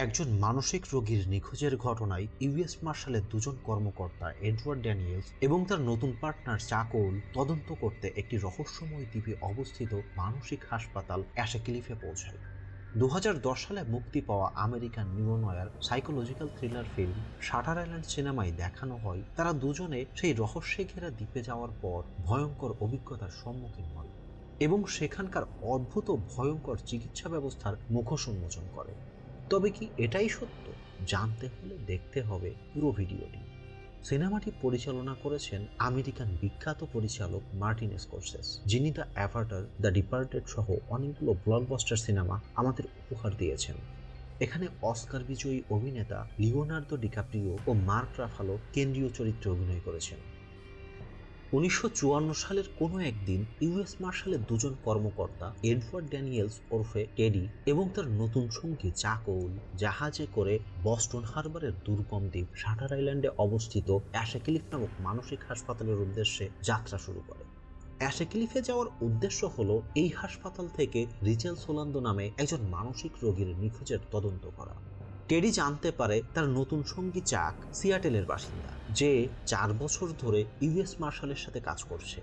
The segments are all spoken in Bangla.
একজন মানসিক রোগীর নিখোঁজের ঘটনায় ইউএস মার্শালের দুজন কর্মকর্তা এডওয়ার্ড ড্যানিয়েলস এবং তার নতুন পার্টনার চাকোল তদন্ত করতে একটি রহস্যময় দ্বীপে অবস্থিত মানসিক হাসপাতাল অ্যাশেক্লিফে পৌঁছায়। দু হাজার দশ সালে মুক্তি পাওয়া American neo noir psychological thriller film Shutter Island সিনেমায় দেখানো হয়, তারা দুজনে সেই রহস্যে ঘেরা দ্বীপে যাওয়ার পর ভয়ঙ্কর অভিজ্ঞতার সম্মুখীন হয় এবং সেখানকার অদ্ভুত ভয়ঙ্কর চিকিৎসা ব্যবস্থার মুখোশ উন্মোচন করে। তবে কি এটাই সত্য? জানতে হলে দেখতে হবে পুরো ভিডিওটি। সিনেমাটি পরিচালনা করেছেন আমেরিকান বিখ্যাত পরিচালক মার্টিন স্কোরসেস যিনি দ্য অ্যাভার্টার, দ্য ডিপার্টেড সহ অনেকগুলো ব্লকবাস্টার সিনেমা আমাদের উপহার দিয়েছেন। এখানে অস্কার বিজয়ী অভিনেতা লিওনার্দো ডিকাপ্রিও ও মার্ক রাফালো কেন্দ্রীয় চরিত্রে অভিনয় করেছেন। উনিশশো চুয়ান্ন সালের কোনো একদিন ইউএস মার্শালের দুজন কর্মকর্তা এডওয়ার্ড ড্যানিয়েলস ওরফে টেডি এবং তার নতুন সঙ্গী চাকৌল জাহাজে করে বস্টন হারবারের দুর্গম দ্বীপ শাটার আইল্যান্ডে অবস্থিত অ্যাশেক্লিফ নামক মানসিক হাসপাতালের উদ্দেশ্যে যাত্রা শুরু করে। অ্যাশেক্লিফে যাওয়ার উদ্দেশ্য হলো এই হাসপাতাল থেকে রিচেল সোলান্দো নামে একজন মানসিক রোগীর নিখোঁজের তদন্ত করা। টেডি জানতে পারে তার নতুন সঙ্গী চাক সিয়াটেলের বাসিন্দা, যে চার বছর ধরে ইউএস মার্শালের সাথে কাজ করছে।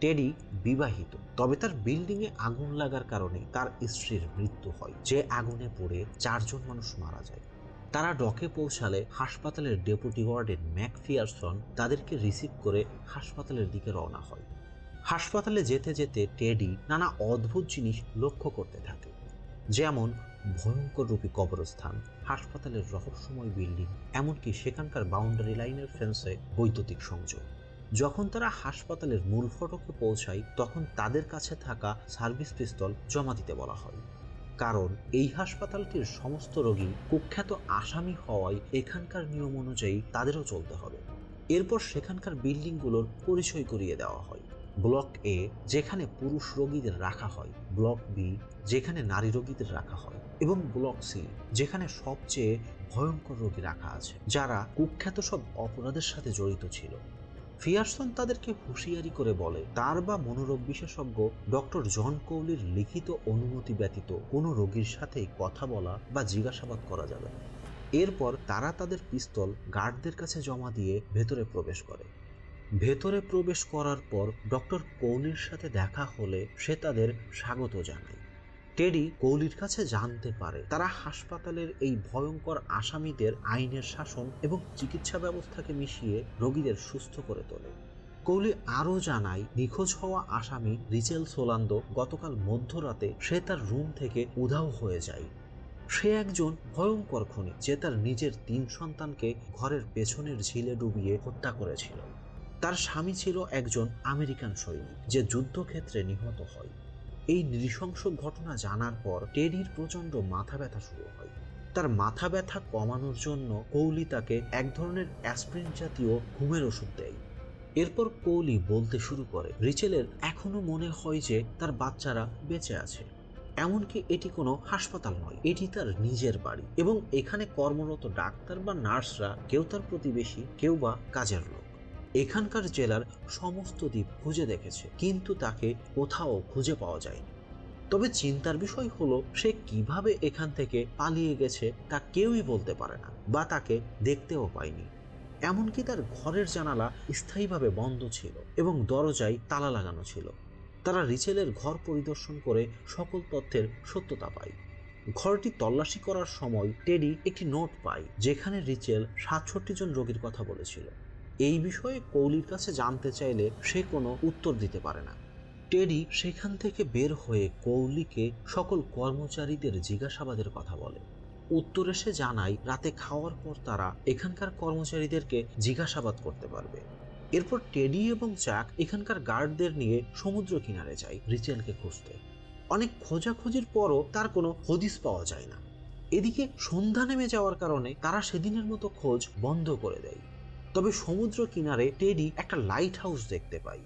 টেডি বিবাহিত, তবে তার বিল্ডিংয়ে আগুন লাগার কারণে তার স্ত্রীর মৃত্যু হয়, যে আগুনে পড়ে চারজন মানুষ মারা যায়। তারা ডকে পৌঁছালে হাসপাতালের ডেপুটি ওয়ার্ডেন ম্যাক ফিয়ারসন তাদেরকে রিসিভ করে হাসপাতালের দিকে রওনা হয়। হাসপাতালে যেতে যেতে টেডি নানা অদ্ভুত জিনিস লক্ষ্য করতে থাকে, যেমন ভয়ঙ্কর রূপী কবরস্থান, হাসপাতালের রহস্যময় বিল্ডিং, এমনকি সেখানকার বাউন্ডারি লাইনের ফেন্সে বৈদ্যুতিক সংযোগ। যখন তারা হাসপাতালের মূল ফটকে পৌঁছায়, তখন তাদের কাছে থাকা সার্ভিস পিস্তল জমা দিতে বলা হয়। কারণ এই হাসপাতালটির সমস্ত রোগী কুখ্যাত আসামি হওয়ায় এখানকার নিয়ম অনুযায়ী তাদেরও চলতে হবে। এরপর সেখানকার বিল্ডিংগুলোর পরিচয় করিয়ে দেওয়া হয়। ব্লক এ, যেখানে পুরুষ রোগীদের রাখা হয়। ব্লক বি, যেখানে নারী রোগীদের রাখা হয়। এবং ব্লক যেখানে সবচেয়ে ভয়ঙ্কর রোগী রাখা আছে, যারা কুখ্যাত সব অপরাধের সাথে জড়িত ছিল। ফিয়ারসন তাদেরকে হুঁশিয়ারি করে বলে, তার বা মনোরোগ বিশেষজ্ঞ ডক্টর জন কৌলির লিখিত অনুমতি ব্যতীত কোনো রোগীর সাথেই কথা বলা বা জিজ্ঞাসাবাদ করা যাবে না। এরপর তারা তাদের পিস্তল গার্ডদের কাছে জমা দিয়ে ভেতরে প্রবেশ করে। ভেতরে প্রবেশ করার পর ডক্টর কৌলির সাথে দেখা হলে সে তাদের স্বাগত জানায়। টেডি কৌলির কাছে জানতে পারে তারা হাসপাতালের এই ভয়ঙ্কর আসামিদের আইনের শাসন এবং চিকিৎসা ব্যবস্থাকে মিশিয়ে রোগীদের সুস্থ করে তোলে। কৌলি আরও জানায়, নিখোঁজ হওয়া আসামি রিচেল সোলান্দো গতকাল মধ্যরাতে সে তার রুম থেকে উধাও হয়ে যায়। সে একজন ভয়ঙ্কর খুনি, যে তার নিজের তিন সন্তানকে ঘরের পেছনের ঝিলে ডুবিয়ে হত্যা করেছিল। তার স্বামী ছিল একজন আমেরিকান সৈনিক, যে যুদ্ধক্ষেত্রে নিহত হয়। এই নৃশংস ঘটনা জানার পর টেডির প্রচণ্ড মাথা ব্যথা শুরু হয়। তার মাথা ব্যথা কমানোর জন্য কৌলি তাকে এক ধরনের অ্যাসপ্রিন জাতীয় ঘুমের ওষুধ দেয়। এরপর কৌলি বলতে শুরু করে, রিচেলের এখনও মনে হয় যে তার বাচ্চারা বেঁচে আছে। এমনকি এটি কোনো হাসপাতাল নয়, এটি তার নিজের বাড়ি এবং এখানে কর্মরত ডাক্তার বা নার্সরা কেউ তার প্রতিবেশী, কেউ বা কাজের লোক। এখানকার জেলার সমস্ত দ্বীপ খুঁজে দেখেছে, কিন্তু তাকে কোথাও খুঁজে পাওয়া যায়নি। তবে চিন্তার বিষয় হলো, সে কীভাবে এখান থেকে পালিয়ে গেছে তা কেউই বলতে পারে না, বা তাকে দেখতেও পায়নি। এমনকি তার ঘরের জানালা স্থায়ীভাবে বন্ধ ছিল এবং দরজায় তালা লাগানো ছিল। তারা রিচেলের ঘর পরিদর্শন করে সকল তথ্যের সত্যতা পায়। ঘরটি তল্লাশি করার সময় টেডি একটি নোট পায়, যেখানে রিচেল সাতষট্টি জন রোগীর কথা বলেছিল। এই বিষয়ে কৌলির কাছে জানতে চাইলে সে কোনো উত্তর দিতে পারে না। টেডি সেখান থেকে বের হয়ে কৌলিকে সকল কর্মচারীদের জিজ্ঞাসাবাদের কথা বলে। উত্তরে সে জানায়, রাতে খাওয়ার পর তারা এখানকার কর্মচারীদেরকে জিজ্ঞাসাবাদ করতে পারবে। এরপর টেডি এবং চাক এখানকার গার্ডদের নিয়ে সমুদ্র কিনারে যায়, রিচেলকে খুঁজতে। অনেক খোঁজাখুঁজির পরও তার কোনো হদিস পাওয়া যায় না। এদিকে সন্ধ্যা নেমে যাওয়ার কারণে তারা সেদিনের মতো খোঁজ বন্ধ করে দেয়। তবে সমুদ্র কিনারে টেডি একটা লাইট হাউস দেখতে পায়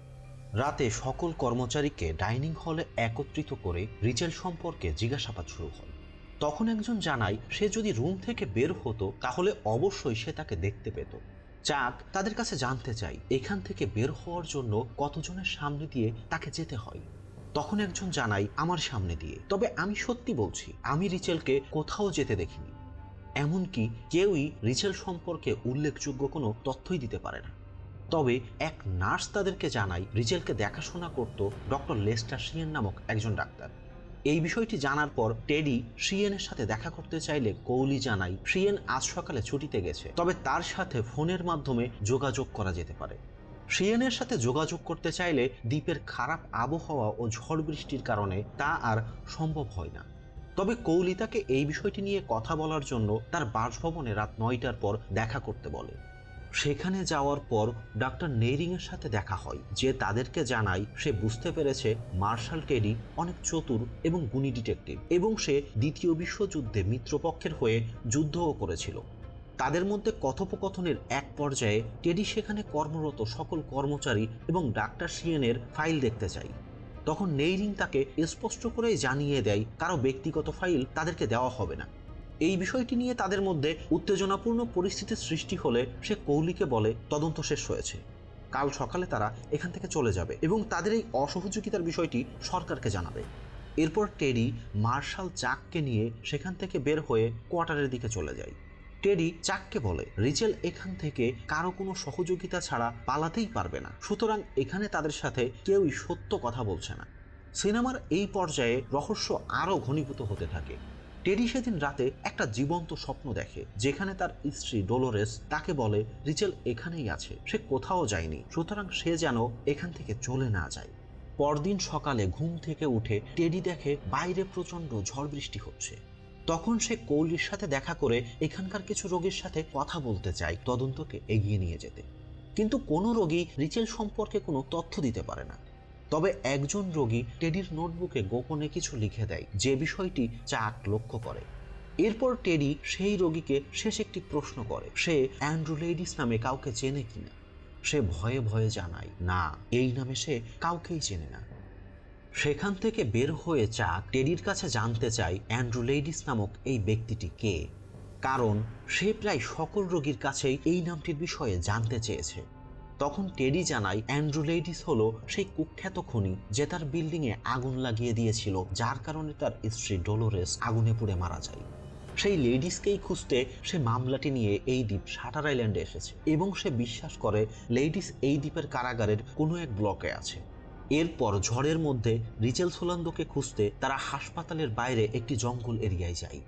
রাতে সকল কর্মচারীকে ডাইনিং হলে একত্রিত করে রিচেল সম্পর্কে জিজ্ঞাসাবাদ শুরু হয়। তখন একজন জানায়, সে যদি রুম থেকে বের হতো, তাহলে অবশ্যই সে তাকে দেখতে পেত। চাক তাদের কাছে জানতে চাই, এখান থেকে বের হওয়ার জন্য কতজনের সামনে দিয়ে তাকে যেতে হয়। তখন একজন জানাই আমার সামনে দিয়ে। তবে আমি সত্যি বলছি, আমি রিচেলকে কোথাও যেতে দেখিনি। এমনকি কেউই রিচেল সম্পর্কে উল্লেখযোগ্য কোনো তথ্যই দিতে পারে না। তবে এক নার্স তাদেরকে জানায়, রিচেলকে দেখাশোনা করত ডক্টর লেস্টার শিয়েন নামক একজন ডাক্তার। এই বিষয়টি জানার পর টেডি শিয়েনের সাথে দেখা করতে চাইলে কৌলি জানায়, শিয়েন আজ সকালে ছুটিতে গেছে। তবে তার সাথে ফোনের মাধ্যমে যোগাযোগ করা যেতে পারে। শিয়েনের সাথে যোগাযোগ করতে চাইলে দ্বীপের খারাপ আবহাওয়া ও ঝড় বৃষ্টির কারণে তা আর সম্ভব হয় না। তবে কৌলি তাকে এই বিষয়টি নিয়ে কথা বলার জন্য তার বাসভবনে রাত নয়টার পর দেখা করতে বলে। সেখানে যাওয়ার পর ডাক্তার নেইরিং এর সাথে দেখা হয়, যে তাদেরকে জানায় সে বুঝতে পেরেছে মার্শাল টেডি অনেক চতুর এবং গুণী ডিটেকটিভ এবং সে দ্বিতীয় বিশ্বযুদ্ধে মিত্রপক্ষের হয়ে যুদ্ধও করেছিল। তাদের মধ্যে কথোপকথনের এক পর্যায়ে টেডি সেখানে কর্মরত সকল কর্মচারী এবং ডাক্তার সিয়েনের ফাইল দেখতে চায় তখন নেইরিং তাকে স্পষ্ট করেই জানিয়ে দেয়, কারও ব্যক্তিগত ফাইল তাদেরকে দেওয়া হবে না। এই বিষয়টি নিয়ে তাদের মধ্যে উত্তেজনাপূর্ণ পরিস্থিতির সৃষ্টি হলে সে কৌলিকে বলে, তদন্ত শেষ হয়েছে। কাল সকালে তারা এখান থেকে চলে যাবে এবং তাদের এই অসহযোগিতার বিষয়টি সরকারকে জানাবে। এরপর টেরি মার্শাল চাককে নিয়ে সেখান থেকে বের হয়ে কোয়ার্টারের দিকে চলে যায়। টেডি চাককে বলে, রিচেল এখান থেকে কারও কোনো সহযোগিতা ছাড়া পালাতেই পারবে না। সুতরাং এখানে তাদের সাথে কেউই সত্য কথা বলছে না। সিনেমার এই পর্যায়ে রহস্য আরও ঘনীভূত হতে থাকে। টেডি সেদিন রাতে একটা জীবন্ত স্বপ্ন দেখে, যেখানে তার স্ত্রী ডোলোরেস তাকে বলে, রিচেল এখানেই আছে, সে কোথাও যায়নি, সুতরাং সে যেন এখান থেকে চলে না যায়। পরদিন সকালে ঘুম থেকে উঠে টেডি দেখে বাইরে প্রচণ্ড ঝড় বৃষ্টি হচ্ছে। তখন সে কৌলির সাথে দেখা করে এখানকার কিছু রোগীর সাথে কথা বলতে চায় তদন্তকে এগিয়ে নিয়ে যেতে। কিন্তু কোনো রোগী রিচেল সম্পর্কে কোনো তথ্য দিতে পারে না। তবে একজন রোগী টেডির নোটবুকে গোপনে কিছু লিখে দেয়, যে বিষয়টি চাক লক্ষ্য করে। এরপর টেডি সেই রোগীকে শেষ একটি প্রশ্ন করে, সে অ্যান্ড্রু লেডিস নামে কাউকে চেনে কিনা? সে ভয়ে ভয়ে জানায়, না, এই নামে সে কাউকেই চেনে না। সেখান থেকে বের হয়ে চাক টেডির কাছে জানতে চায় অ্যান্ড্রু লেডিস নামক এই ব্যক্তিটি কে। কারণ সে প্রায় সকল রোগীর কাছেই এই নামটির বিষয়ে জানতে চেয়েছে। তখন টেডি জানায়, অ্যান্ড্রু লেডিস হলো সেই কুখ্যাত খনি যে তার বিল্ডিংয়ে আগুন লাগিয়ে দিয়েছিল, যার কারণে তার স্ত্রী ডোলোরেস আগুনে পুড়ে মারা যায়। সেই লেডিসকেই খুঁজতে সে মামলাটি নিয়ে এই দ্বীপ শাটার আইল্যান্ডে এসেছে এবং সে বিশ্বাস করে লেডিস এই দ্বীপের কারাগারের কোনো এক ব্লকে আছে। এরপর ঝড়ের মধ্যে রিচেল সোলান্দোকে খুঁজতে তারা হাসপাতালের বাইরে একটি জঙ্গল এরিয়ায় যায়।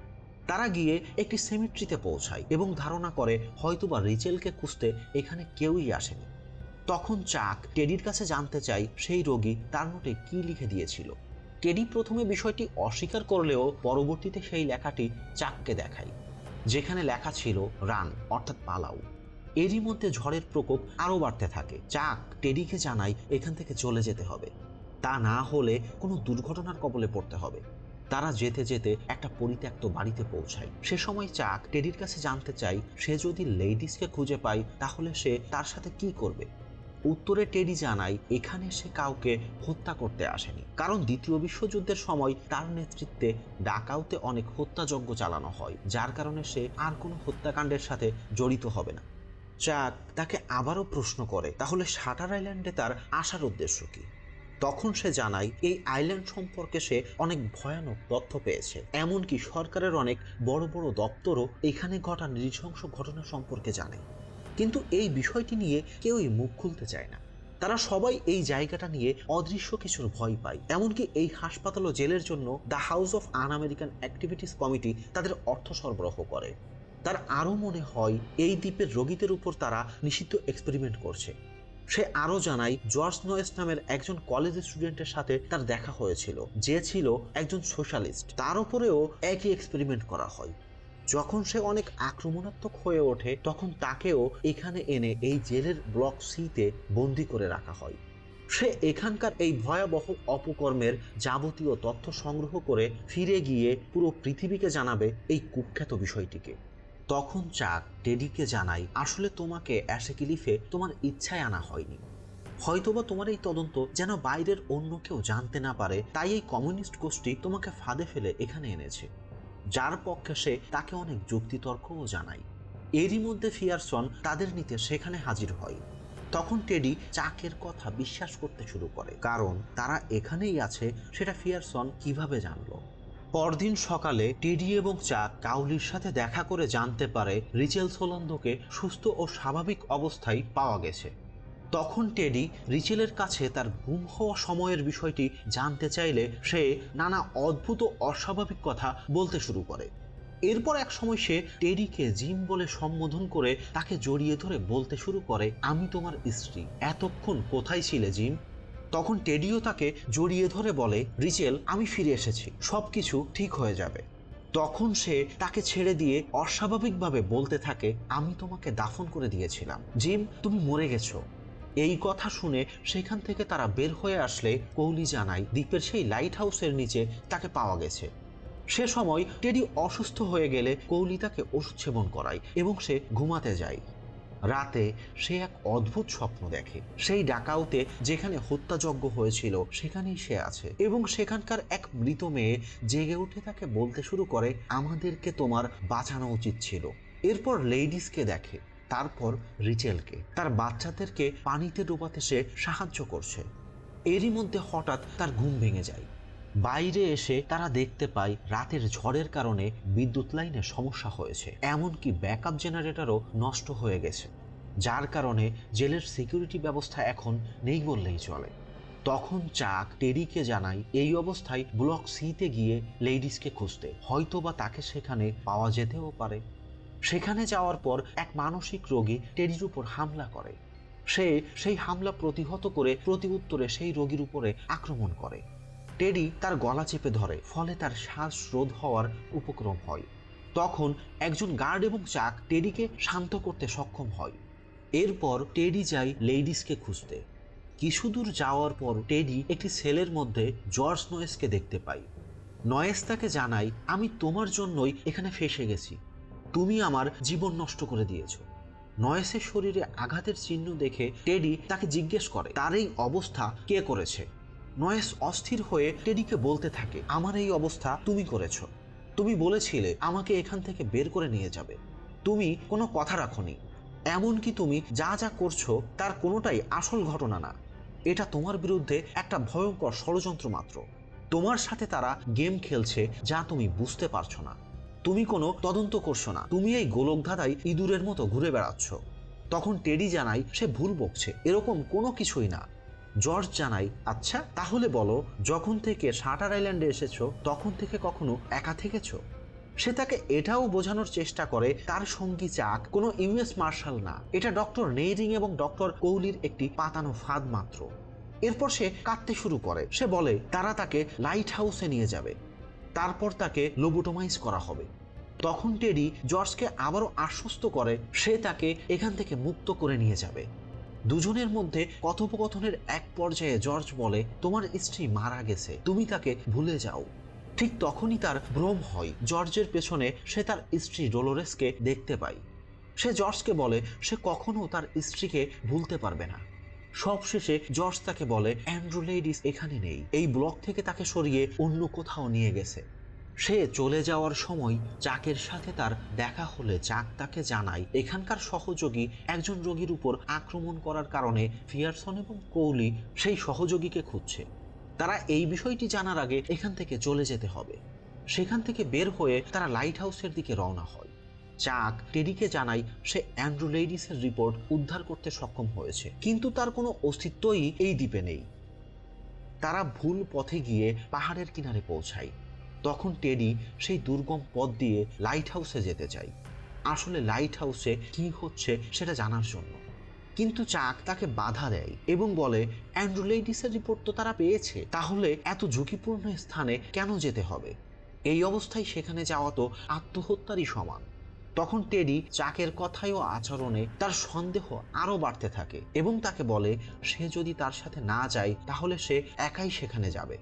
তারা গিয়ে একটি সেমিট্রিতে পৌঁছায় এবং ধারণা করে হয়তোবা রিচেলকে খুঁজতে এখানে কেউই আসেনি। তখন চাক টেডির কাছে জানতে চাই সেই রোগী তার নোটে কি লিখে দিয়েছিল। টেডি প্রথমে বিষয়টি অস্বীকার করলেও পরবর্তীতে সেই লেখাটি চাককে দেখায়, যেখানে লেখা ছিল রান, অর্থাৎ পালাও। এরই মধ্যে ঝড়ের প্রকোপ আরও বাড়তে থাকে। চাক টেডিকে জানায় এখান থেকে চলে যেতে হবে। তা না হলে কোনো দুর্ঘটনার কবলে পড়তে হবে। তারা যেতে যেতে একটা পরিত্যক্ত বাড়িতে পৌঁছায়। সে সময় চাক টেডির কাছে জানতে চাই, সে যদি লেডিসকে খুঁজে পায়, তাহলে সে তার সাথে কি করবে? উত্তরে টেডি জানায়, এখানে সে কাউকে হত্যা করতে আসেনি। কারণ দ্বিতীয় বিশ্বযুদ্ধের সময় তার নেতৃত্বে ডাকাউতে অনেক হত্যাযজ্ঞ চালানো হয়। যার কারণে সে আর কোনো হত্যাকাণ্ডের সাথে জড়িত হবে না। চাক তাকে আবারও প্রশ্ন করে, তাহলে শাটার আইল্যান্ডে তার আসার উদ্দেশ্য কি? তখন সে জানায়, এই আইল্যান্ড সম্পর্কে সে অনেক ভয়ানক তথ্য পেয়েছে। এমনকি সরকারের অনেক বড় বড় দপ্তরও এখানে ঘটা নৃশংস ঘটনা সম্পর্কে জানে। কিন্তু এই বিষয়টি নিয়ে কেউই মুখ খুলতে চায় না। তারা সবাই এই জায়গাটা নিয়ে অদৃশ্য কিছুর ভয় পায়। এমনকি এই হাসপাতাল ও জেলের জন্য the House of Un American Activities Committee তাদের অর্থ সরবরাহ করে। তার আরও মনে হয় এই দ্বীপের রোগীদের উপর তারা নিষিদ্ধ এক্সপেরিমেন্ট করছে। সে আরও জানায়, জর্জ নয়েস নামের একজন কলেজ স্টুডেন্টের সাথে তার দেখা হয়েছিল। যে ছিল একজন সোশ্যালিস্ট তার উপরেও একই এক্সপেরিমেন্ট করা হয়। যখন সে অনেক আক্রমণাত্মক হয়ে ওঠে, তখন তাকেও এখানে এনে এই জেলের ব্লক সিতে বন্দি করে রাখা হয়। সে এখানকার এই ভয়াবহ অপকর্মের যাবতীয় তথ্য সংগ্রহ করে ফিরে গিয়ে পুরো পৃথিবীকে জানাবে এই কুখ্যাত বিষয়টিকে। তখন চাক টেডিকে জানাই আসলে তোমাকে অ্যাসেকিলিফে তোমার ইচ্ছায় আনা হয়নি। হয়তোবা তোমার এই তদন্ত যেন বাইরের অন্য কেউ জানতে না পারে, তাই এই কমিউনিস্ট গোষ্ঠী তোমাকে ফাঁদে ফেলে এখানে এনেছে। যার পক্ষে সে তাকে অনেক যুক্তিতর্কও জানায়। এরই মধ্যে ফিয়ারসন তাদের নিতে সেখানে হাজির হয়। তখন টেডি চাকের কথা বিশ্বাস করতে শুরু করে, কারণ তারা এখানেই আছে, সেটা ফিয়ারসন কীভাবে জানলো? পরদিন সকালে টেডি এবং চাক কাউলির সাথে দেখা করে জানতে পারে রিচেল সোলন্দকে সুস্থ ও স্বাভাবিক অবস্থায় পাওয়া গেছে। তখন টেডি রিচেলের কাছে তার গুম হওয়া সময়ের বিষয়টি জানতে চাইলে সে নানা অদ্ভুত অস্বাভাবিক কথা বলতে শুরু করে। এরপর এক সময় সে টেডিকে জিম বলে সম্বোধন করে তাকে জড়িয়ে ধরে বলতে শুরু করে, আমি তোমার স্ত্রী, এতক্ষণ কোথায় ছিলে জিম? তখন টেডিও তাকে জড়িয়ে ধরে বলে, রিচেল, আমি ফিরে এসেছি। সবকিছু ঠিক হয়ে যাবে। তখন সে তাকে ছেড়ে দিয়ে অস্বাভাবিকভাবে বলতে থাকে, আমি তোমাকে দাফন করে দিয়েছিলাম। জিম, তুমি মরে গেছো। এই কথা শুনে সেখান থেকে তারা বের হয়ে আসলে কৌলি জানায়, দ্বীপের সেই লাইট হাউসের নিচে তাকে পাওয়া গেছে। সে সময় টেডি অসুস্থ হয়ে গেলে কৌলি তাকে ওষুধ সেবন করায় এবং সে ঘুমাতে যায়। রাতে সে এক অদ্ভুত স্বপ্ন দেখে। সেই ডাকাউতে যেখানে হত্যাযজ্ঞ হয়েছিল, সেখানেই সে আছে এবং সেখানকার এক মৃত মেয়ে জেগে উঠে তাকে বলতে শুরু করে, আমাদেরকে তোমার বাঁচানো উচিত ছিল। এরপর লেডিসকে দেখে, তারপর রিচেলকে। তার বাচ্চাদেরকে পানিতে ডোবাতে সে সাহায্য করছে। এরই মধ্যে হঠাৎ তার ঘুম ভেঙে যায়। বাইরে এসে তারা দেখতে পায় রাতের ঝড়ের কারণে বিদ্যুৎ লাইনে সমস্যা হয়েছে। এমনকি ব্যাকআপ জেনারেটরও নষ্ট হয়ে গেছে, যার কারণে জেলের সিকিউরিটি ব্যবস্থা এখন নেই বললেই চলে। তখন চাক টেরিকে জানায়, এই অবস্থায় ব্লক সিতে গিয়ে লেডিসকে খুঁজতে। হয়তোবা তাকে সেখানে পাওয়া যেতেও পারে। সেখানে যাওয়ার পর এক মানসিক রোগী টেরির উপর হামলা করে। সে সেই হামলা প্রতিহত করে প্রতি উত্তরে সেই রোগীর উপরে আক্রমণ করে। টেডি তার গলা চেপে ধরে, ফলে তার শ্বাস রোধ হওয়ার উপক্রম হয়। তখন একজন গার্ড এবং চাক টেডিকে শান্ত করতে সক্ষম হয়। এরপর টেডি যায় লেডিসকে খুঁজতে। কিছু দূর যাওয়ার পর টেডি একটি সেলের মধ্যে জর্জ নয়েসকে দেখতে পাই নয়েস তাকে জানায়, আমি তোমার জন্যই এখানে ফেসে গেছি। তুমি আমার জীবন নষ্ট করে দিয়েছ। নয়েসের শরীরে আঘাতের চিহ্ন দেখে টেডি তাকে জিজ্ঞেস করে, তার এই অবস্থা কে করেছে? নয়েস অস্থির হয়ে টেডিকে বলতে থাকে, আমার এই অবস্থা তুমি করেছ। তুমি বলেছিলে আমাকে এখান থেকে বের করে নিয়ে যাবে। তুমি কোনো কথা রাখনি। এমনকি তুমি যা যা করছ তার কোনোটাই আসল ঘটনা না। এটা তোমার বিরুদ্ধে একটা ভয়ঙ্কর ষড়যন্ত্র মাত্র। তোমার সাথে তারা গেম খেলছে যা তুমি বুঝতে পারছ না। তুমি কোনো তদন্ত করছ না। তুমি এই গোলকধাঁধায় ইঁদুরের মতো ঘুরে বেড়াচ্ছ। তখন টেডি জানাই সে ভুল বকছে। এরকম কোনো কিছুই না। জর্জ জানাই আচ্ছা তাহলে বলো, যখন থেকে শাটার আইল্যান্ডে এসেছ, তখন থেকে কখনো একা থেকেছো? সে তাকে এটাও বোঝানোর চেষ্টা করে, তার সঙ্গী চাক, কোনো ইউএস মার্শাল না। এটা ডক্টর নেইরিং এবং ডক্টর কৌলির একটি পাতানো ফাঁদ মাত্র। এরপর সে কাঁদতে শুরু করে। সে বলে, তারা তাকে লাইট হাউসে নিয়ে যাবে। তারপর তাকে লোবোটোমাইজ করা হবে। তখন টেডি জর্জকে আবারও আশ্বস্ত করে, সে তাকে এখান থেকে মুক্ত করে নিয়ে যাবে। দুজনের মধ্যে কথোপকথনের এক পর্যায়ে জর্জ বলে, তোমার স্ত্রী মারা গেছে, তুমি তাকে ভুলে যাও। ঠিক তখনই তার ভ্রম হয়। জর্জের পেছনে সে তার স্ত্রী ডোলোরেসকে দেখতে পায়। সে জর্জকে বলে, সে কখনো তার স্ত্রীকে ভুলতে পারবে না। সবশেষে জর্জ তাকে বলে, অ্যান্ড্রু লেডিস এখানে নেই। এই ব্লক থেকে তাকে সরিয়ে অন্য কোথাও নিয়ে গেছে। সে চলে যাওয়ার সময় চাকের সাথে তার দেখা হলে চাক তাকে জানায়, এখানকার সহযোগী একজন রোগীর উপর আক্রমণ করার কারণে ফিয়ারসন এবং কৌলি সেই সহযোগীকে খুঁজছে। তারা এই বিষয়টি জানার আগে এখান থেকে চলে যেতে হবে। সেখান থেকে বের হয়ে তারা লাইট হাউসের দিকে রওনা হয়। চাক টেডিকে জানায়, সে অ্যান্ড্রু লেডিসের রিপোর্ট উদ্ধার করতে সক্ষম হয়েছে, কিন্তু তার কোনো অস্তিত্বই এই দ্বীপে নেই। তারা ভুল পথে গিয়ে পাহাড়ের কিনারে পৌঁছায়। তখন টেডি সেই দুর্গম পথ দিয়ে লাইট হাউসে যেতে চায় আসলে লাইট হাউসে কি হচ্ছে সেটা জানার জন্য। কিন্তু চাক তাকে বাধা দেয় এবং বলে অ্যান্ড্রু লেডিসের রিপোর্ট তো তারা পেয়েছে। তাহলে এত ঝুঁকিপূর্ণ স্থানে কেন যেতে হবে? এই অবস্থায় সেখানে যাওয়া তো আত্মহত্যারই সমান। তখন টেডি চাকের কথায় ও আচরণে তার সন্দেহ আরও বাড়তে থাকে এবং তাকে বলে, সে যদি তার সাথে না যায়, তাহলে সে একাই সেখানে যাবে।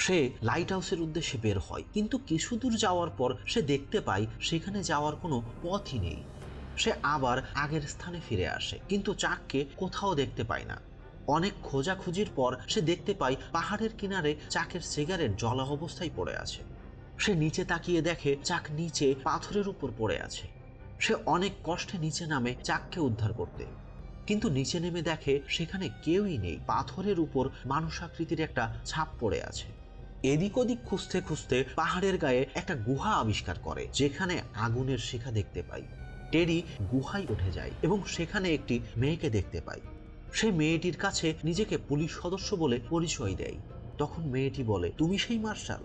সে লাইট হাউসের উদ্দেশ্যে বের হয়। কিন্তু কিছু দূর যাওয়ার পর সে দেখতে পায় সেখানে যাওয়ার কোনো পথই নেই। সে আবার আগের স্থানে ফিরে আসে, কিন্তু চাককে কোথাও দেখতে পায় না। অনেক খোঁজাখুঁজির পর সে দেখতে পায় পাহাড়ের কিনারে চাকের সিগারেট জলা অবস্থায় পড়ে আছে। সে নিচে তাকিয়ে দেখে চাক নিচে পাথরের উপর পড়ে আছে। সে অনেক কষ্টে নিচে নামে চাককে উদ্ধার করতে। কিন্তু নিচে নেমে দেখে সেখানে কেউই নেই। পাথরের উপর মানুষ আকৃতির একটা ছাপ পড়ে আছে। এদিক ওদিক খুঁজতে খুঁজতে পাহাড়ের গায়ে একটা গুহা আবিষ্কার করে, যেখানে আগুনের শিখা দেখতে পাই। টেরি গুহায় উঠে যায় এবং সেখানে একটি মেয়েকে দেখতে পায় সে মেয়েটির কাছে নিজেকে পুলিশ সদস্য বলে পরিচয় দেয়। তখন মেয়েটি বলে, তুমি সেই মার্শাল?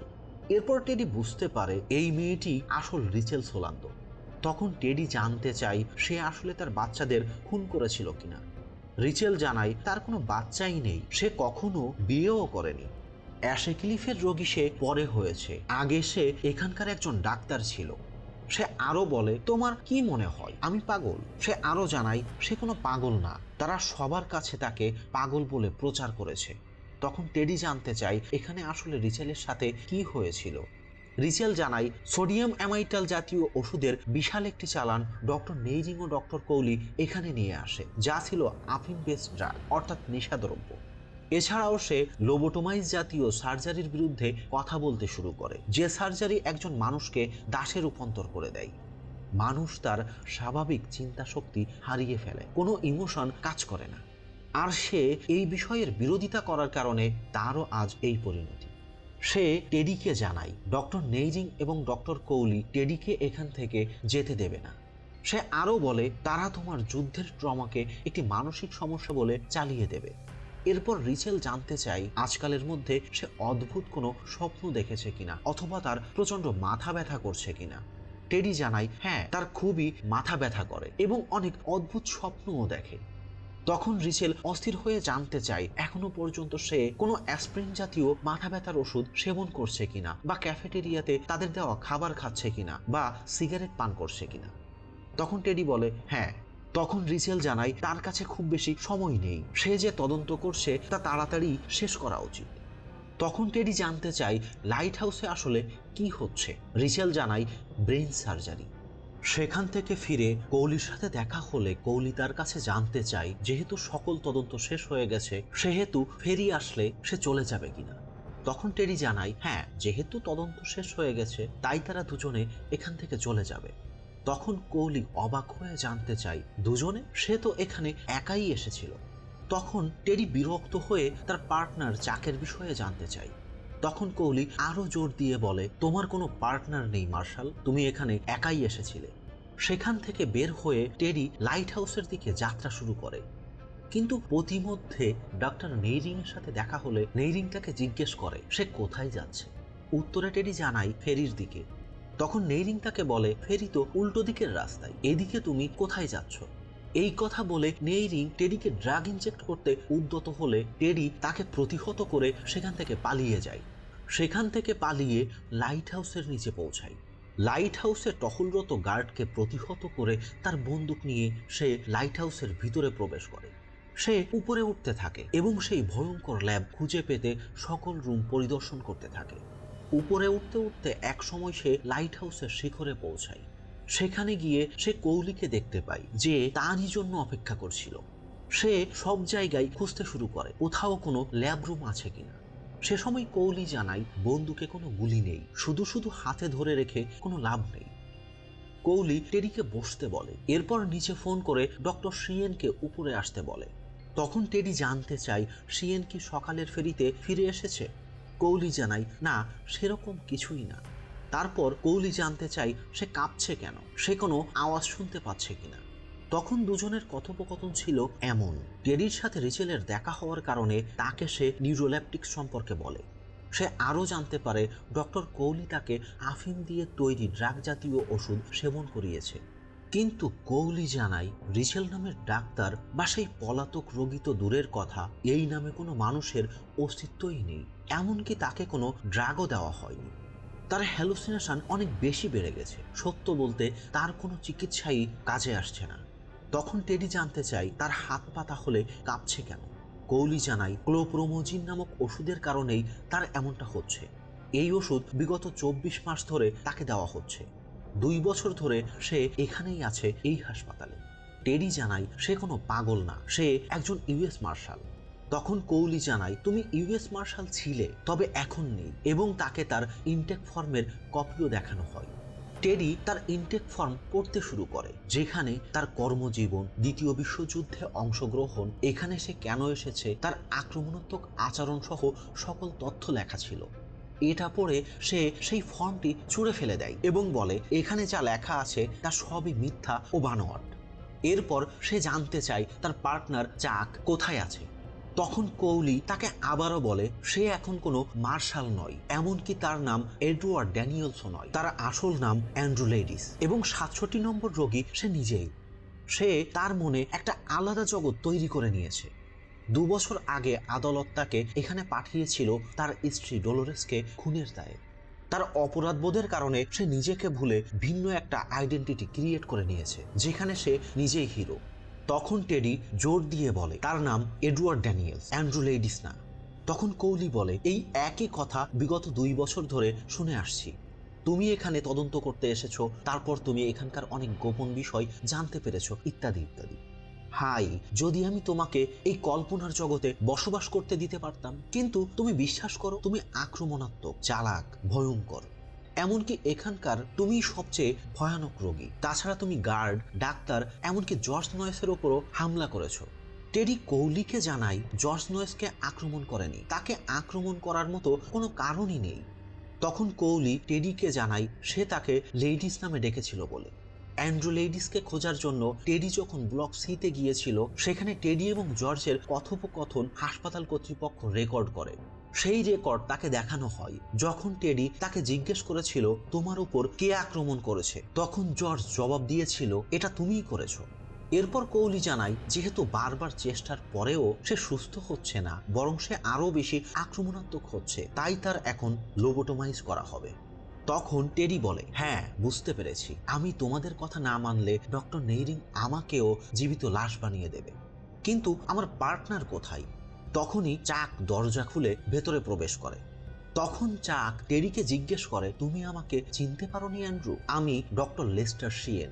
এরপর টেডি বুঝতে পারে এই মেয়েটি আসল রিচেল সোলান্ত। তখন টেডি জানতে চাই সে আসলে তার বাচ্চাদের খুন করেছিল কিনা। রিচেল জানায়, তার কোনো বাচ্চাই নেই। সে কখনো বিয়েও করেনি। অ্যাশে ক্লিফের রোগী সে পরে হয়েছে। আগে সে এখানকার একজন ডাক্তার ছিল। সে আরও বলে, তোমার কি মনে হয়? আমি পাগল। সে আরও জানায়, সে কোনো পাগল না। তারা সবার কাছে তাকে পাগল বলে প্রচার করেছে। তখন টেডি জানতে চাই এখানে আসলে রিচেলের সাথে কি হয়েছিল? রিচেল জানায়, সোডিয়াম অ্যামাইটাল জাতীয় ওষুধের বিশাল একটি চালান ডক্টর নেইজিং ও ডক্টর কৌলি এখানে নিয়ে আসে, যা ছিল আফিম বেসড ড্রাগ, অর্থাৎ নেশাদ্রব্য। এছাড়াও সে লোবোটোমাইজ জাতীয় সার্জারির বিরুদ্ধে কথা বলতে শুরু করে। যে সার্জারি একজন মানুষকে দাসে রূপান্তর করে দেয়। মানুষ তার স্বাভাবিক চিন্তা শক্তি হারিয়ে ফেলে। কোনো ইমোশন কাজ করে না। আর সে এই বিষয়ের বিরোধিতা করার কারণে তারও আজ এই পরিণতি। সে টেডিকে জানায়, ডক্টর নেইজিং এবং ডক্টর কৌলি টেডিকে এখান থেকে যেতে দেবে না। সে আরও বলে, তারা তোমার যুদ্ধের ট্রমাকে একটি মানসিক সমস্যা বলে চালিয়ে দেবে। এরপর রিচেল জানতে চাই আজকালের মধ্যে সে অদ্ভুত কোনো স্বপ্ন দেখেছে কিনা, অথবা তার প্রচণ্ড মাথা ব্যথা করছে কিনা। টেডি জানায় হ্যাঁ তার খুবই মাথা ব্যথা করে এবং অনেক অদ্ভুত স্বপ্নও দেখে। তখন রিচেল অস্থির হয়ে জানতে চায়, এখনও পর্যন্ত সে কোনো অ্যাসপ্রিন জাতীয় মাথা ব্যথার ওষুধ সেবন করছে কিনা, বা ক্যাফেটেরিয়াতে তাদের দেওয়া খাবার খাচ্ছে কিনা, বা সিগারেট পান করছে কিনা? তখন টেডি বলে হ্যাঁ তখন রিচেল জানায়, তার কাছে খুব বেশি সময় নেই। সে যে তদন্ত করছে, তা তাড়াতাড়ি শেষ করা উচিত। তখন টেডি জানতে চাই লাইট হাউসে আসলে কি হচ্ছে? রিচেল জানায়, ব্রেন সার্জারি। সেখান থেকে ফিরে কৌলির সাথে দেখা হলে কৌলি তার কাছে জানতে চাই যেহেতু সকল তদন্ত শেষ হয়ে গেছে, সেহেতু ফেরি আসলে সে চলে যাবে কিনা? তখন টেরি জানায় হ্যাঁ যেহেতু তদন্ত শেষ হয়ে গেছে, তাই তারা দুজনে এখান থেকে চলে যাবে। তখন কৌলি অবাক হয়ে জানতে চাই দুজনে? সে তো এখানে একাই এসেছিল। তখন টেরি বিরক্ত হয়ে তার পার্টনার চাকের বিষয়ে জানতে চাই তখন কৌলি আরও জোর দিয়ে বলে, তোমার কোনো পার্টনার নেই, মার্শাল। তুমি এখানে একাই এসেছিলে। সেখান থেকে বের হয়ে টেরি লাইট হাউসের দিকে যাত্রা শুরু করে। কিন্তু প্রতিমধ্যে ডক্টর নেইরিং এর সাথে দেখা হলে নেইরিং তাকে জিজ্ঞেস করে, সে কোথায় যাচ্ছে? উত্তরে টেরি জানাই ফেরির দিকে। তখন নেইরিং তাকে বলে, ফেরি তো উল্টো দিকের রাস্তায়, এদিকে তুমি কোথায় যাচ্ছ? এই কথা বলে নেইরিং টেডিকে ড্রাগ ইনজেক্ট করতে উদ্যত হলে টেডি তাকে প্রতিহত করে সেখান থেকে পালিয়ে যায়। সেখান থেকে পালিয়ে লাইট হাউসের নিচে পৌঁছায়। লাইট হাউসে টহলরত গার্ডকে প্রতিহত করে তার বন্দুক নিয়ে সে লাইট হাউসের ভিতরে প্রবেশ করে। সে উপরে উঠতে থাকে এবং সেই ভয়ঙ্কর ল্যাব খুঁজে পেতে সকল রুম পরিদর্শন করতে থাকে। উপরে উঠতে উঠতে এক সময় সে লাইট হাউসের শিখরে পৌঁছায়। সেখানে গিয়ে সে কৌলিকে দেখতে পায় যে তারই জন্য অপেক্ষা করছিল। সে সব জায়গায় খুঁজতে শুরু করে, কোথাও কোনো ল্যাব রুম আছে কিনা। সে সময় কৌলি জানায় বন্দুকে কোনো গুলি নেই, শুধু শুধু হাতে ধরে রেখে কোনো লাভ নেই। কৌলি টেরিকে বসতে বলে, এরপর নিচে ফোন করে ডক্টর সিএনকে উপরে আসতে বলে। তখন টেরি জানতে চায় সিয়েন কি সকালের ফেরিতে ফিরে এসেছে? কৌলি জানায় না, সেরকম কিছুই না। তারপর কৌলি জানতে চাই, সে কাঁপছে কেন? সে কোনো আওয়াজ শুনতে পাচ্ছে কিনা? তখন দুজনের কথোপকথন ছিল এমন। টেরির সাথে রিচেলের দেখা হওয়ার কারণে তাকে সে নিউরোল্যাপটিক্স সম্পর্কে বলে। সে আরও জানতে পারে, ডক্টর কৌলি তাকে আফিম দিয়ে তৈরি ড্রাগ জাতীয় ওষুধ সেবন করিয়েছে। কিন্তু কৌলি জানায় রিচেল নামের ডাক্তার বা সেই পলাতক রোগী তো দূরের কথা, এই নামে কোনো মানুষের অস্তিত্বই নেই। এমনকি তাকে কোনো ড্রাগও দেওয়া হয়নি। তার হ্যালুসিনেশন অনেক বেশি বেড়ে গেছে। সত্য বলতে তার কোনো চিকিৎসাই কাজে আসছে না। তখন টেডি জানতে চাই তার হাত পাতা হলে কাঁপছে কেন? কৌলি জানায়, ক্লোপ্রোমোজিন নামক ওষুধের কারণেই তার এমনটা হচ্ছে। এই ওষুধ বিগত চব্বিশ মাস ধরে তাকে দেওয়া হচ্ছে। দুই বছর ধরে সে এখানেই আছে, এই হাসপাতালে। টেডি জানায়, সে কোনো পাগল না। সে একজন ইউএস মার্শাল। তখন কৌলি জানায়, তুমি ইউএস মার্শাল ছিলে, তবে এখন নেই। এবং তাকে তার ইনটেক ফর্মের কপিও দেখানো হয়। টেডি তার ইনটেক ফর্ম পড়তে শুরু করে, যেখানে তার কর্মজীবন, দ্বিতীয় বিশ্বযুদ্ধে অংশগ্রহণ, এখানে সে কেন এসেছে, তার আক্রমণাত্মক আচরণ সহ সকল তথ্য লেখা ছিল। এটা পড়ে সে সেই ফর্মটি ছুঁড়ে ফেলে দেয় এবং বলে, এখানে যা লেখা আছে, তা সবই মিথ্যা ও বানোয়াট। এরপর সে জানতে চায় তার পার্টনার চাক কোথায় আছে। তখন কৌলি তাকে আবারও বলে, সে এখন কোনো মার্শাল নয়, এমনকি তার নাম এডওয়ার্ড ড্যানিয়েলসও নয়। তার আসল নাম অ্যান্ড্রু লেডিস এবং সাতষট্টি নম্বর রোগী সে নিজেই। সে তার মনে একটা আলাদা জগৎ তৈরি করে নিয়েছে। দু বছর আগে আদালত তাকে এখানে পাঠিয়েছিল তার স্ত্রী ডোলোরেসকে খুনের দায়ে। তার অপরাধবোধের কারণে সে নিজেকে ভুলে ভিন্ন একটা আইডেন্টিটি ক্রিয়েট করে নিয়েছে, যেখানে সে নিজেই হিরো। তখন টেডি জোর দিয়ে বলে, তার নাম এডওয়ার্ড ড্যানিয়েলস, অ্যান্ড্রু লেডিস না। তখন কৌলি বলে, এই একই কথা বিগত দুই বছর ধরে শুনে আসছি। তুমি এখানে তদন্ত করতে এসেছ, তারপর তুমি এখানকার অনেক গোপন বিষয় জানতে পেরেছ, ইত্যাদি ইত্যাদি। হাই, যদি আমি তোমাকে এই কল্পনার জগতে বসবাস করতে দিতে পারতাম, কিন্তু তুমি বিশ্বাস করো, তুমি আক্রমণাত্মক, চালাক, ভয়ঙ্কর। এমনকি এখানকার তুমি সবচেয়ে ভয়ানক রোগী। তাছাড়া তুমি গার্ড, ডাক্তার, এমনকি জর্জ নয়েসের ওপরও হামলা করেছ। টেডি কৌলিকে জানাই জর্জ নয়েসকে আক্রমণ করেনি। তাকে আক্রমণ করার মতো কোনো কারণই নেই। তখন কৌলি টেডিকে জানাই সে তাকে লেডিস নামে ডেকেছিল বলে। অ্যান্ড্রু লেডিসকে খোঁজার জন্য টেডি যখন ব্লক সিতে গিয়েছিল, সেখানে টেডি এবং জর্জের কথোপকথন হাসপাতাল কর্তৃপক্ষ রেকর্ড করে। সেই রেকর্ড তাকে দেখানো হয়, যখন টেডি তাকে জিজ্ঞেস করেছিল, তোমার উপর কে আক্রমণ করেছে? তখন জর্জ জবাব দিয়েছিল, এটা তুমিই করেছ। এরপর কৌলি জানায়, যেহেতু বারবার চেষ্টার পরেও সে সুস্থ হচ্ছে না, বরং সে আরও বেশি আক্রমণাত্মক হচ্ছে, তাই তার এখন লোবোটোমাইজ করা হবে। তখন টেডি বলে হ্যাঁ বুঝতে পেরেছি। আমি তোমাদের কথা না মানলে ডক্টর নেইরিং আমাকেও জীবিত লাশ বানিয়ে দেবে। কিন্তু আমার পার্টনার কোথায়? তখনই চাক দরজা খুলে ভেতরে প্রবেশ করে। তখন চাক টেরিকে জিজ্ঞেস করে, তুমি আমাকে চিনতে পারোনি, অ্যান্ড্রু? আমি ডক্টর লেস্টার শিয়েন।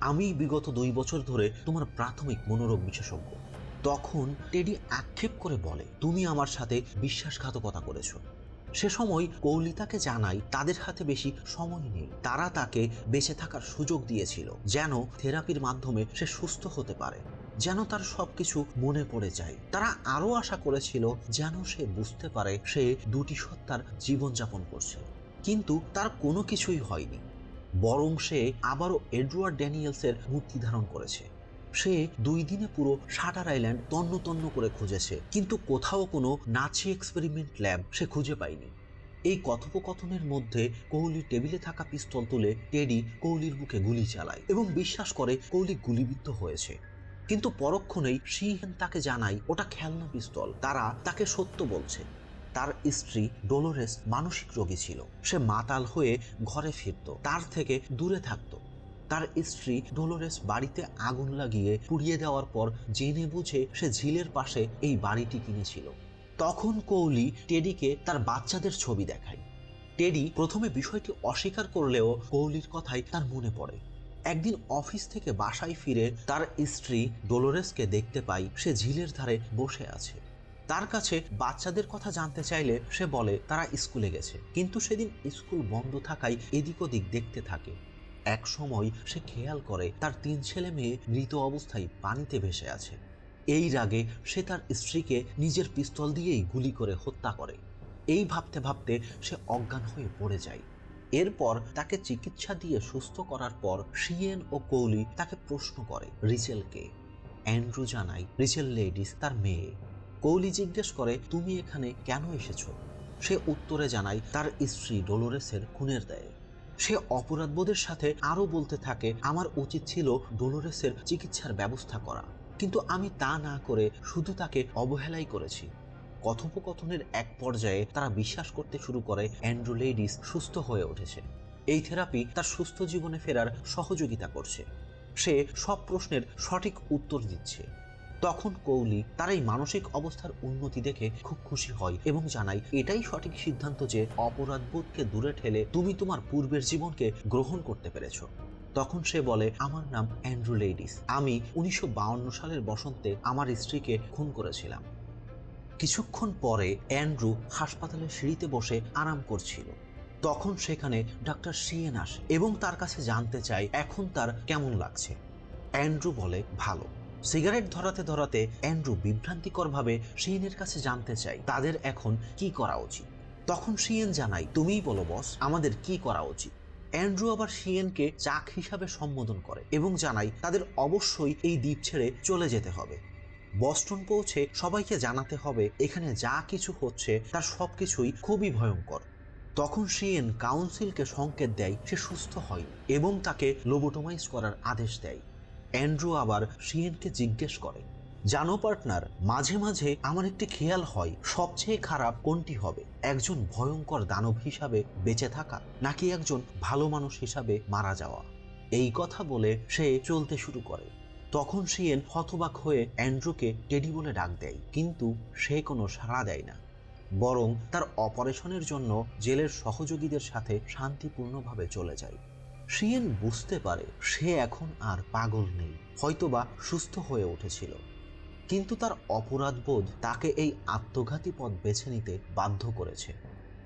আমি বিগত দুই বছর ধরে তোমার প্রাথমিক মনোরোগ বিশেষজ্ঞ। তখন টেডি আক্ষেপ করে বলে, তুমি আমার সাথে বিশ্বাসঘাতকতা করেছ। সে সময় কৌলিতাকে জানাই তাদের হাতে বেশি সময় নেই। তারা তাকে বেঁচে থাকার সুযোগ দিয়েছিল, যেন থেরাপির মাধ্যমে সে সুস্থ হতে পারে। যেন তার সবকিছু মনে পড়ে যায়। তারা আরও আশা করেছিল যেন সে বুঝতে পারে সে দুটি সত্তার জীবনযাপন করছে। কিন্তু তার কোনো কিছুই হয়নি। বরং সে আবারও এডওয়ার্ড ড্যানিয়েলসের মূর্তি ধারণ করেছে। সে দুই দিনে পুরো শাটার আইল্যান্ড তন্ন তন্ন করে খুঁজেছে, কিন্তু কোথাও কোনো নাচি এক্সপেরিমেন্ট ল্যাব সে খুঁজে পায়নি। এই কথোপকথনের মধ্যে কোহলি টেবিলে থাকা পিস্তল তুলে টেডি কোহলির বুকে গুলি চালায় এবং বিশ্বাস করে কোহলি গুলিবিদ্ধ হয়েছে। কিন্তু পরক্ষণেই সিহেন তাকে জানায়, ওটা খেলনা পিস্তল। তারা তাকে সত্য বলছে। তার স্ত্রী ডোলোরেস মানসিক রোগী ছিল। সে মাতাল হয়ে ঘরে ফিরত, তার থেকে দূরে থাকতো। তার স্ত্রী ডোলোরেস বাড়িতে আগুন লাগিয়ে পুড়িয়ে দেওয়ার পর জেনে বুঝে সে ঝিলের পাশে এই বাড়িটি কিনেছিল। তখন কৌলি টেডিকে তার বাচ্চাদের ছবি দেখায়। টেডি প্রথমে বিষয়টি অস্বীকার করলেও কৌলির কথাই তার মনে পড়ে। একদিন অফিস থেকে বাসায় ফিরে তার স্ত্রী ডোলোরেসকে দেখতে পাই। সে ঝিলের ধারে বসে আছে। তার কাছে বাচ্চাদের কথা জানতে চাইলে সে বলে, তারা স্কুলে গেছে। কিন্তু সেদিন স্কুল বন্ধ থাকায় এদিক ওদিক দেখতে থাকে। এক সময় সে খেয়াল করে তার তিন ছেলে মেয়ে মৃত অবস্থায় পানিতে ভেসে আছে। এই রাগে সে তার স্ত্রীকে নিজের পিস্তল দিয়েই গুলি করে হত্যা করে। এই ভাবতে ভাবতে সে অজ্ঞান হয়ে পড়ে যায়। এরপর তাকে চিকিৎসা দিয়ে সুস্থ করার পর শিয়েন ও কৌলি তাকে প্রশ্ন করে রিচেলকে। অ্যান্ড্রু জানায়, রিচেল লেডিস, তার মেয়ে। কৌলি জিজ্ঞেস করে, তুমি এখানে কেন এসেছ? সে উত্তরে জানায়, তার স্ত্রী ডোলোরেসের খুনের দেয়। সে অপরাধবোধের সাথে আরও বলতে থাকে, আমার উচিত ছিল ডোলোরেসের চিকিৎসার ব্যবস্থা করা। কিন্তু আমি তা না করে শুধু তাকে অবহেলাই করেছি। কথোপকথনের এক পর্যায়ে তারা বিশ্বাস করতে শুরু করে অ্যান্ড্রু লেডিস সুস্থ হয়ে উঠেছে। এই থেরাপি তার সুস্থ জীবনে ফেরার সহযোগিতা করছে। সে সব প্রশ্নের সঠিক উত্তর দিচ্ছে। তখন কৌলি তার এই মানসিক অবস্থার উন্নতি দেখে খুব খুশি হয় এবং জানায়, এটাই সঠিক সিদ্ধান্ত যে অপরাধবোধকে দূরে ঠেলে তুমি তোমার পূর্বের জীবনকে গ্রহণ করতে পেরেছ। তখন সে বলে, আমার নাম অ্যান্ড্রু লেডিস। আমি উনিশশো সালের বসন্তে আমার স্ত্রীকে খুন করেছিলাম। কিছুক্ষণ পরে অ্যান্ড্রু হাসপাতালের সিঁড়িতে বসে আরাম করছিল। তখন সেখানে ডাক্তার সিয়েন আসে এবং তার কাছে জানতে চায় এখন তার কেমন লাগছে। অ্যান্ড্রু বলে, ভালো। সিগারেট ধরাতে ধরাতে অ্যান্ড্রু বিভ্রান্তিকরভাবে শিয়েনের কাছে জানতে চায়, তাদের এখন কি করা উচিত? তখন শিয়েন জানাই তুমিই বলো, বস, আমাদের কি করা উচিত? অ্যান্ড্রু আবার শিয়েনকে চাক হিসাবে সম্বোধন করে এবং জানাই তাদের অবশ্যই এই দ্বীপ ছেড়ে চলে যেতে হবে। বস্টন পৌঁছে সবাইকে জানাতে হবে, এখানে যা কিছু হচ্ছে তার সবকিছুই খুবই ভয়ঙ্কর। তখন শিয়েন কাউন্সিলকে সংকেত দেয় সে সুস্থ হয় এবং তাকে লোবোটোমাইজ করার আদেশ দেয়। অ্যান্ড্রু আবার শিয়েনকে জিজ্ঞেস করে, জানো পার্টনার, মাঝে মাঝে আমার একটি খেয়াল হয়, সবচেয়ে খারাপ কোনটি হবে? একজন ভয়ঙ্কর দানব হিসাবে বেঁচে থাকা নাকি একজন ভালো মানুষ হিসাবে মারা যাওয়া? এই কথা বলে সে চলতে শুরু করে। তখন সে এন হতবাক হয়ে অ্যান্ড্রুকে টেডি বলে ডাক দেয়, কিন্তু সে কোনো সাড়া দেয় না। বরং তার অপারেশনের জন্য জেলের সহযোগীদের সাথে শান্তিপূর্ণভাবে চলে যায়। শিয়েন বুঝতে পারে সে এখন আর পাগল নেই, হয়তোবা সুস্থ হয়ে উঠেছিল। কিন্তু তার অপরাধবোধ তাকে এই আত্মঘাতী পথ বেছে নিতে বাধ্য করেছে।